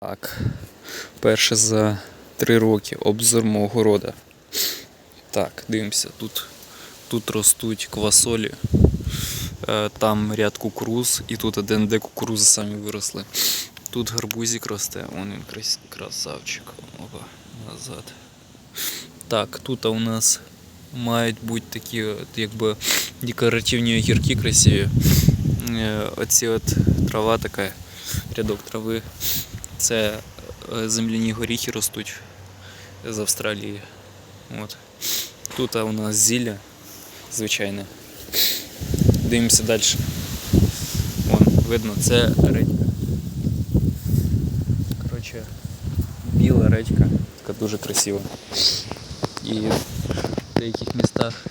Так, перше за три роки обзор мого города. Так, дивимося, тут, тут ростуть квасолі, е, там ряд кукуруз, і тут один, де кукурузи самі виросли. Тут гарбузик росте, вон він крас- красавчик. Опа, назад. Так, тут у нас мають бути такі от, якби декоративні огірки красиві. Е, Оці от трава така, рядок трави. Це е, земляні горіхи ростуть з Австралії. От. Тут у нас зілля звичайне. Дивимося далі. Вон, видно, це редька. Коротше, біла редька, така дуже красива. І в деяких містах.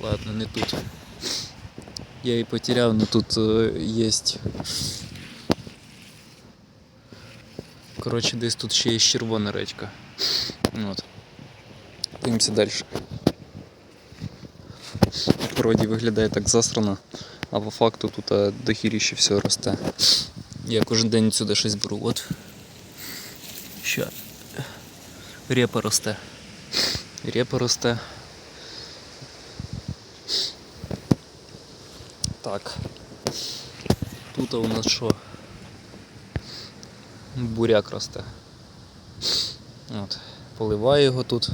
Ладно, не тут. Я її потеряв, але тут е, є. Коротше, десь тут ще є червона редька. От. Дивимося далі. Вроді виглядає так засрано, а по факту тут е, дохіріще все росте. Я кожен день сюди щось беру. От. Ще. Репа росте. Репа росте. Так. Тут у нас що? Буряк росте. От. Поливаю його тут.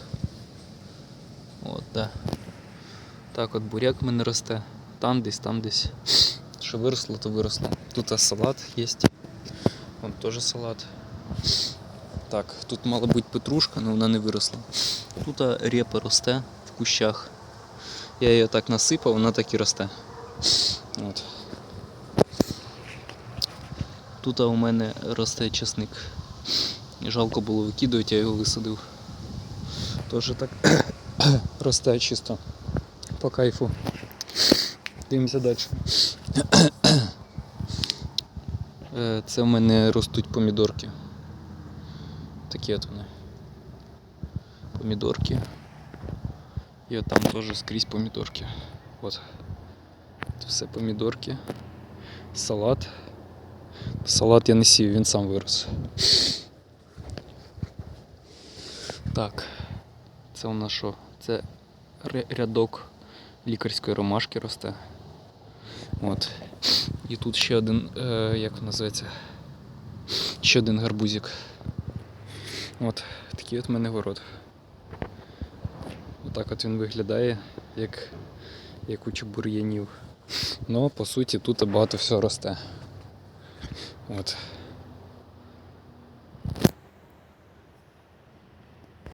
От, да. Так от буряк в мене росте. Там десь, там десь. Що виросло, то виросло. Тут салат є. Вон теж салат. Так, тут мала бути петрушка, але вона не виросла. Тут репа росте в кущах. Я її так насипав, вона так і росте. От. Тут у мене росте чесник. Жалко було викидувати, я його висадив. Тоже так росте чисто по кайфу. Дивимося далі. Е, Це в мене ростуть помідорки. Такі от вони. Помідорки. І от там теж скрізь помідорки. От. Це все помідорки. Салат. Салат я не сів, він сам вирос. Так, це у нас що? Це рядок лікарської ромашки росте. От. І тут ще один, е, як називається? Ще один гарбузик. От, такий от в мене город. Отак от він виглядає, як, як куча бур'янів. Ну, по суті, тут багато всього росте. От.